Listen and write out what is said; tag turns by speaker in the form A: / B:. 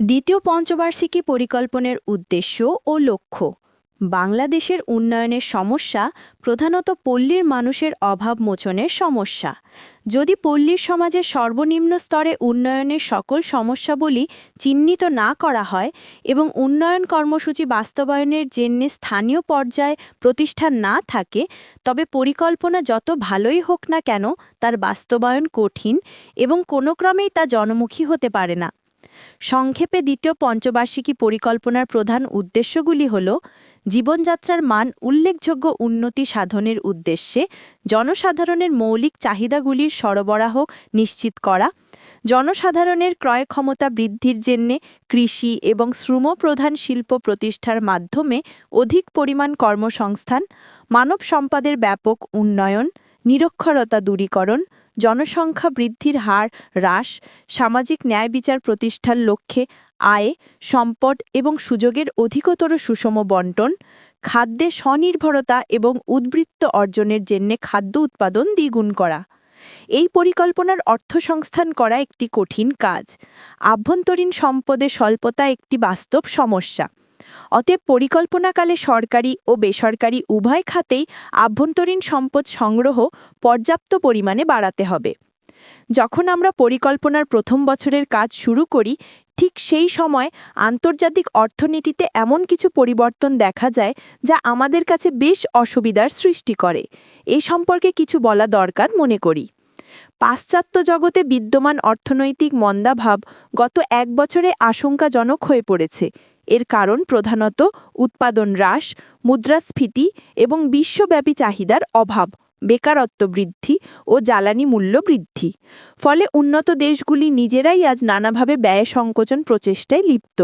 A: দ্বিতীয় পঞ্চবার্ষিকী পরিকল্পনের উদ্দেশ্য ও লক্ষ্য। বাংলাদেশের উন্নয়নের সমস্যা প্রধানত পল্লীর মানুষের অভাব মোচনের সমস্যা। যদি পল্লীর সমাজের সর্বনিম্ন স্তরে উন্নয়নের সকল সমস্যাবলী চিহ্নিত না করা হয় এবং উন্নয়ন কর্মসূচি বাস্তবায়নের জন্যে স্থানীয় পর্যায়ে প্রতিষ্ঠান না থাকে, তবে পরিকল্পনা যত ভালোই হোক না কেন তার বাস্তবায়ন কঠিন এবং কোনো ক্রমেই তা জনমুখী হতে পারে না। সংক্ষেপে দ্বিতীয় পঞ্চবার্ষিকী পরিকল্পনার প্রধান উদ্দেশ্যগুলি হল, জীবনযাত্রার মান উল্লেখযোগ্য উন্নতি সাধনের উদ্দেশ্যে জনসাধারণের মৌলিক চাহিদাগুলির সরবরাহ নিশ্চিত করা, জনসাধারণের ক্রয় ক্ষমতা বৃদ্ধির জন্যে কৃষি এবং শ্রমপ্রধান শিল্প প্রতিষ্ঠার মাধ্যমে অধিক পরিমাণ কর্মসংস্থান, মানব সম্পদের ব্যাপক উন্নয়ন, নিরক্ষরতা দূরীকরণ জনসংখ্যা বৃদ্ধির হার হ্রাস, সামাজিক ন্যায় বিচার প্রতিষ্ঠার লক্ষ্যে আয়, সম্পদ এবং সুযোগের অধিকতর সুষম বন্টন, খাদ্যে স্বনির্ভরতা এবং উদ্বৃত্ত অর্জনের জন্যে খাদ্য উৎপাদন দ্বিগুণ করা। এই পরিকল্পনার অর্থসংস্থান করা একটি কঠিন কাজ। আভ্যন্তরীণ সম্পদে স্বল্পতা একটি বাস্তব সমস্যা। অতএব পরিকল্পনাকালে সরকারি ও বেসরকারি উভয় খাতেই আভ্যন্তরীণ সম্পদ সংগ্রহ পর্যাপ্ত পরিমাণে বাড়াতে হবে। যখন আমরা পরিকল্পনার প্রথম বছরের কাজ শুরু করি, ঠিক সেই সময় আন্তর্জাতিক অর্থনীতিতে এমন কিছু পরিবর্তন দেখা যায় যা আমাদের কাছে বেশ অসুবিধার সৃষ্টি করে। এই সম্পর্কে কিছু বলা দরকার মনে করি। পাশ্চাত্য জগতে বিদ্যমান অর্থনৈতিক মন্দাভাব গত এক বছরে আশঙ্কাজনক হয়ে পড়েছে। এর কারণ প্রধানত উৎপাদন হ্রাস, মুদ্রাস্ফীতি এবং বিশ্বব্যাপী চাহিদার অভাব, বেকারত্ব বৃদ্ধি ও জ্বালানি মূল্য বৃদ্ধি। ফলে উন্নত দেশগুলি নিজেরাই আজ নানাভাবে ব্যয় সংকোচন প্রচেষ্টায় লিপ্ত।